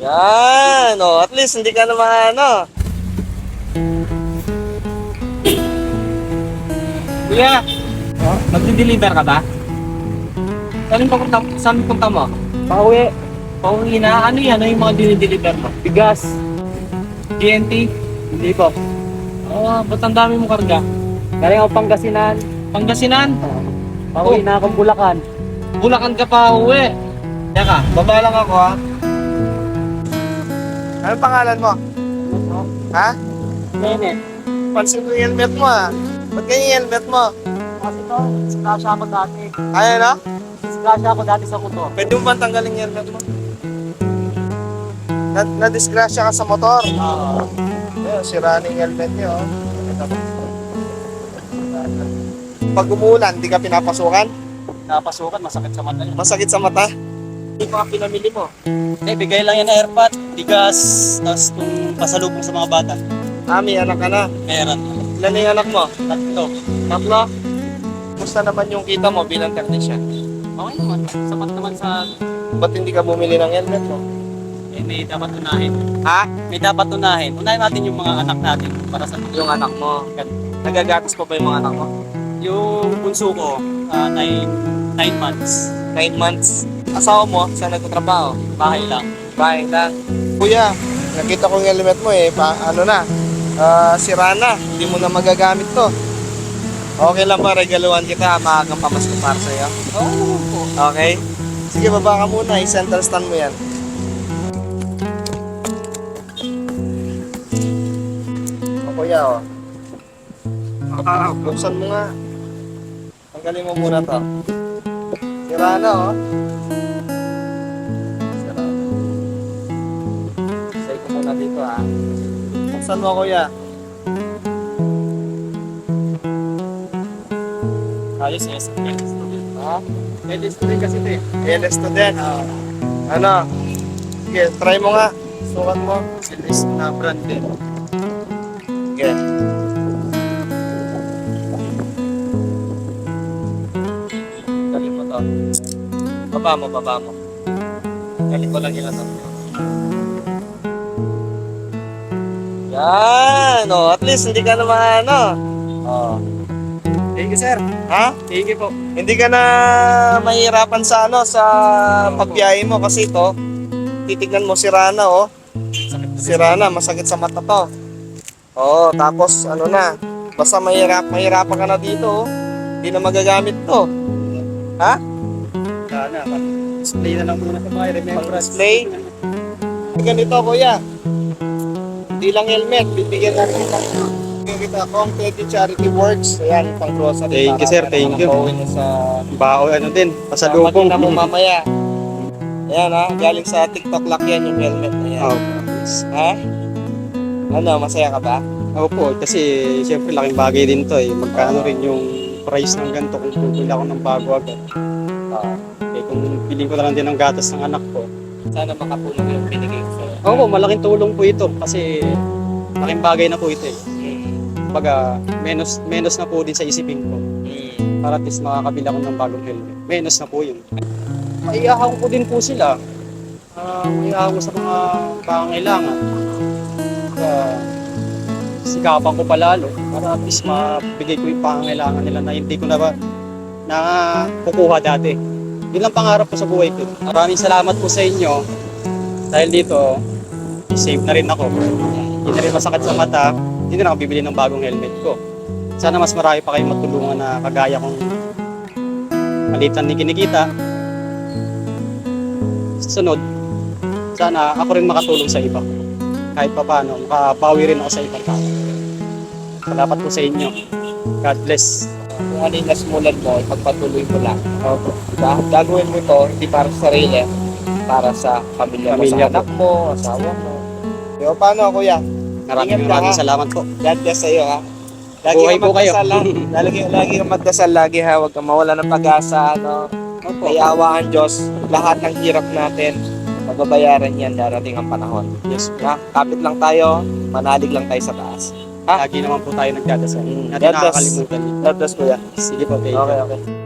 Yan, oh, at least hindi ka naman ano. Kuya, oh, magdi-deliver ka ba? Saan punta, saan punta mo? Pauwi. Pauwi na, ano yan? Ano yung mga dinideliver mo? Bigas. TNT? Hindi po. Oh, ba't ang dami mo karga? Galing ako Pangasinan. Pangasinan? Pauwi na akong Bulacan. Bulacan ka pa uwi. Teka, Baba lang ako ha. Ano pangalan mo? Ha? Nene. Pansin ko yung helmet mo ha. Ba't ganyan yung helmet mo? Kasi to, disgrasya ako dati. Ayun no? Disgrasya ako dati sa motor. Pwede mo ba tanggalin yung helmet mo? Na, na-disgrasya ka sa motor. Oo. Ayun, sira na yung helmet niyo. oh. Pag umuulan, di ka pinapasukan? Napasukan, masakit sa mata yun. Masakit sa mata? Yung mga pinamili mo. Hindi, bigay lang yan na airpot, bigas, tapos kung pasalubong sa mga bata. Ah, may anak ka na. Meron. Ilan na yung anak mo? Tatlo. Tatlo? Kumusta naman yung kita mo bilang technician? Okay naman. Sapat naman sa... Ba't hindi ka bumili ng helmet mo? Eh, may dapat unahin. Ha? May dapat unahin. Unahin natin yung mga anak natin para sa Yung anak mo. Nagagatas pa ba yung mga anak mo? Yung bunso ko, ah, nine, nine months. Nine months. Asawa mo, saan nagtatrabaho? Bahay lang. Bahay lang. Kuya, nakita ko yung helmet mo eh. Pa, ano na? Ah, sira na. Hindi mo na magagamit to. Okay lang ba, regaluhan kita. Maagang pamasko para sa'yo. Oo po. Okay? Sige, baba ka muna. I-center stand mo yan. O, kuya, o. Ah, buksan mo nga. Tanggalin mo muna to. Sira na, oh. Sira. Say ko muna dito, ha. Buksan mo, kuya. Ayos, yes. Ha? LS ko rin kasi ito eh. LS to din. Ano? Sige, try mo nga. Sukat mo. LS na brand din. Sige. Baba mo, baba mo. Galing ko lang yun to. Yan! Oh, at least hindi ka naman ano. Oh. Thank you, sir. Ha? Thank you po. Hindi ka na mahirapan sa ano sa pagbiyahe mo kasi ito titignan mo si Rana oh. Na Si Rana masakit sa mata to. Oo, tapos ano na, basta mahirap, mahirapan ka na dito oh. Hindi na magagamit to. Ha? Sana. Display na lang muna sa bahay. Remembrance. Pang-display? Ganito kuya. Hindi lang helmet, bibigyan natin. Bibigyan kita kung Teddy Charity Works. Ayan, pang grocery. Thank you, sir. Thank you. Sa Bao ano din, Pasalubong pasalubong. na mo mamaya. Ayan ha, galing sa TikTok lock yan yung helmet na yan. Oh, Ha? Ano, masaya ka ba? Opo, kasi siyempre laking bagay din to eh. Magkano rin yung price ng ganito kung bumili ako ng bago agad. Oo. Eh kung piling ko na lang din ng gatas ng anak ko. sana makatulong yung binigay ko. Opo, malaking tulong po ito kasi laking bagay na po ito eh. Baga, menos, menos na po din sa isipin ko. Para at least makakabili ako ng bagong helmet. Menos na po yun. Maiahaw ko din po sila. Uh, maiahaw ko sa mga pangailangan. Kaya, sikapan ko palalo para at least mabigay ko yung pangailangan nila na hindi ko na ba na kukuha dati. Yun lang pangarap ko sa buhay ko. Maraming salamat po sa inyo. Dahil dito, save na rin ako. Hindi na rin masakit sa mata. Hindi na ako bibili ng bagong helmet ko. Sana mas marami pa kayong matulungan na kagaya kong malitan ni kinikita. Sunod, sana ako rin makatulong sa iba. Kahit pa paano, makabawi rin ako sa ibang tao. Salamat po sa inyo. God bless. Kung ano yung nasimulan mo, ipagpatuloy mo lang. Diba? Gagawin mo to, hindi para sa sarili, para sa pamilya, mo, Pamilya sa anak mo, asawa mo. Diba, paano kuya? Maraming Ingat ka, maraming ha? salamat po. God bless sa iyo ha. Lagi Buhay kang po kayo. magdasal, ha? Lagi, lagi kang magdasal lagi ha. Huwag kang mawala ng pag-asa. Ano? Opo. May awa ang Diyos. Lahat ng hirap natin, mababayaran yan darating ang panahon. Yes. Ha? Kapit lang tayo, manalig lang tayo sa taas. Lagi naman po tayo nagdadasal. Mm. Natin nakakalimutan. God bless kuya. Sige po, thank you. Okay, okay.